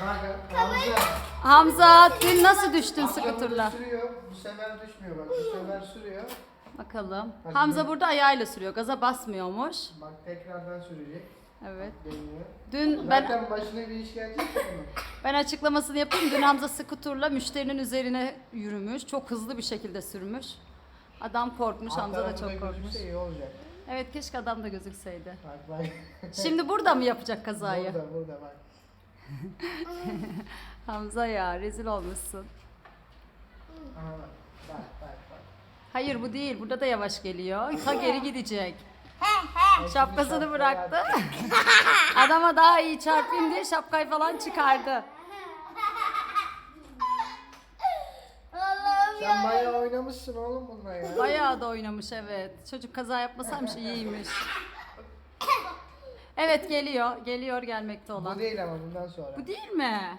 Hamza. Hamza dün nasıl düştün skuturla? Sürüyor. Bu sefer düşmüyor bak. Bu sefer sürüyor. Bakalım. Hadi Hamza dön. burada ayağıyla sürüyor. Gaza basmıyormuş. Bak tekrardan sürecek. Evet. Dün ben Zaten başına bir iş gelecek ben açıklamasını yapayım. Dün Hamza skuturla müşterinin üzerine yürümüş. Çok hızlı bir şekilde sürmüş. Adam korkmuş. Alt Hamza da çok korkmuş. iyi olacak. Evet keşke adam da gözükseydi. Bak bak. Şimdi burada mı yapacak kazayı? Burada burada bak. Hamza ya rezil olmuşsun. Aha bak. Bak bak bak. Hayır bu değil. Burada da yavaş geliyor. Ta geri gidecek. Şapkasını bıraktı. Adama daha iyi çarpayım diye şapkayı falan çıkardı. Sen bayağı oynamışsın oğlum bununla ya. Bayağı da oynamış evet. Çocuk kaza yapmasaymış iyiymiş. Evet geliyor. Geliyor gelmekte olan. Bu değil ama bundan sonra. Bu değil mi?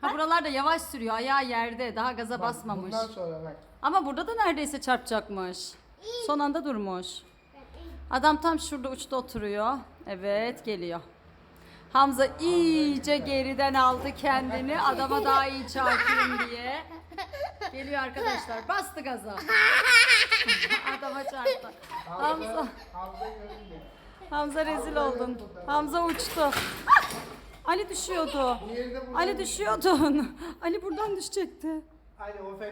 Ha buralarda yavaş sürüyor. Ayağı yerde. Daha gaza Bak, basmamış. Bundan sonra bak. Ama burada da neredeyse çarpacakmış. Son anda durmuş. Adam tam şurada uçta oturuyor. Evet geliyor. Hamza iyice geriden aldı kendini. Adama daha iyi çarpayım diye. Geliyor arkadaşlar. Bastı gaza. Adama çarptı. Hamza, Hamza. Göründü. Hamza rezil oldun. Hamza uçtu. Ah! Ali düşüyordu. Ali düşüyordun. Ali buradan düşecekti. Ali o